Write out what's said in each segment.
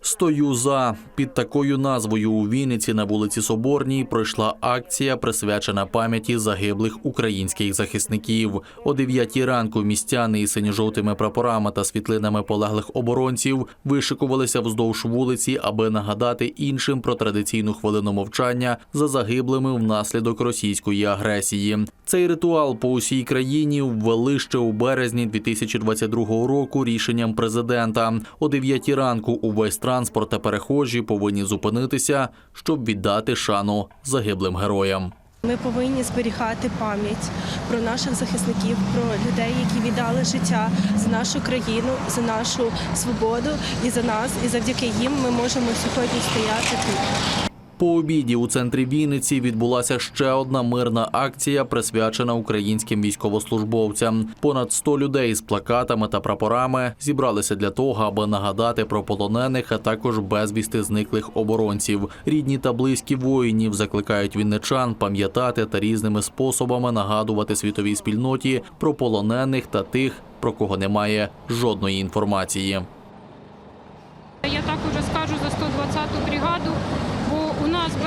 Стою за під такою назвою у Вінниці на вулиці Соборній пройшла акція, присвячена пам'яті загиблих українських захисників. О 9 ранку містяни із синьо-жовтими прапорами та світлинами полеглих оборонців вишикувалися вздовж вулиці, аби нагадати іншим про традиційну хвилину мовчання за загиблими внаслідок російської агресії. Цей ритуал по усій країні ввели ще у березні 2022 року рішенням президента. О 9 ранку увесь транспорт та перехожі повинні зупинитися, щоб віддати шану загиблим героям. Ми повинні зберігати пам'ять про наших захисників, про людей, які віддали життя за нашу країну, за нашу свободу і за нас. І завдяки їм ми можемо сьогодні стояти тут. По обіді у центрі Вінниці відбулася ще одна мирна акція, присвячена українським військовослужбовцям. Понад 100 людей з плакатами та прапорами зібралися для того, аби нагадати про полонених, а також безвісти зниклих оборонців. Рідні та близькі воїнів закликають вінничан пам'ятати та різними способами нагадувати світовій спільноті про полонених та тих, про кого немає жодної інформації. Я так уже скажу за 120-ту бригаду,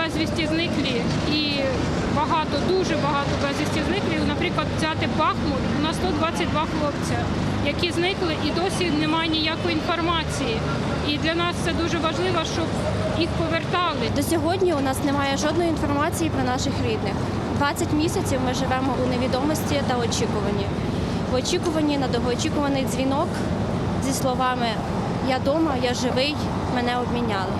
безвісті зниклі і багато, дуже багато безвісті зниклі. Наприклад, взяти Бахмут, у нас 122 хлопця, які зникли і досі немає ніякої інформації. І для нас це дуже важливо, щоб їх повертали. До сьогодні у нас немає жодної інформації про наших рідних. 20 місяців ми живемо у невідомості та очікуванні. В очікуванні на довгоочікуваний дзвінок зі словами Я дома, я живий, мене обміняли.